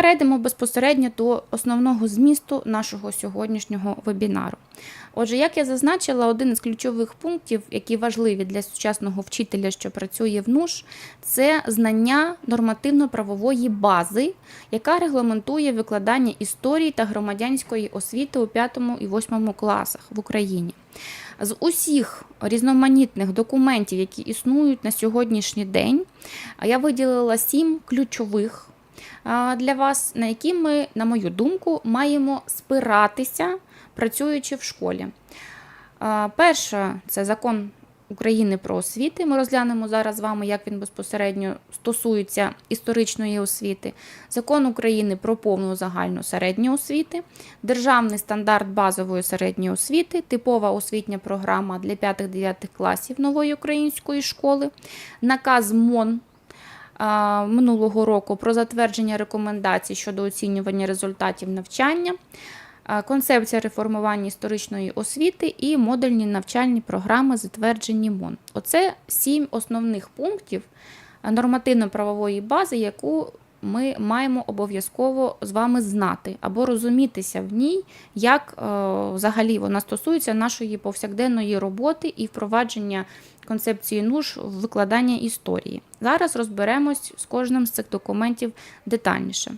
Перейдемо безпосередньо до основного змісту нашого сьогоднішнього вебінару. Отже, як я зазначила, один із ключових пунктів, які важливі для сучасного вчителя, що працює в НУШ, це знання нормативно-правової бази, яка регламентує викладання історії та громадянської освіти у 5 і 8 класах в Україні. З усіх різноманітних документів, які існують на сьогоднішній день, я виділила сім ключових для вас, на які ми, на мою думку, маємо спиратися, працюючи в школі. Перша це закон України про освіти. Ми розглянемо зараз з вами, як він безпосередньо стосується історичної освіти. Закон України про повну загальну середню освіти, державний стандарт базової середньої освіти, типова освітня програма для 5-9 класів нової української школи, наказ МОН минулого року про затвердження рекомендацій щодо оцінювання результатів навчання, концепція реформування історичної освіти і модульні навчальні програми, затверджені МОН. Оце сім основних пунктів нормативно-правової бази, яку ми маємо обов'язково з вами знати або розумітися в ній, як е, взагалі вона стосується нашої повсякденної роботи і впровадження концепції НУШ в викладання історії. Зараз розберемось з кожним з цих документів детальніше.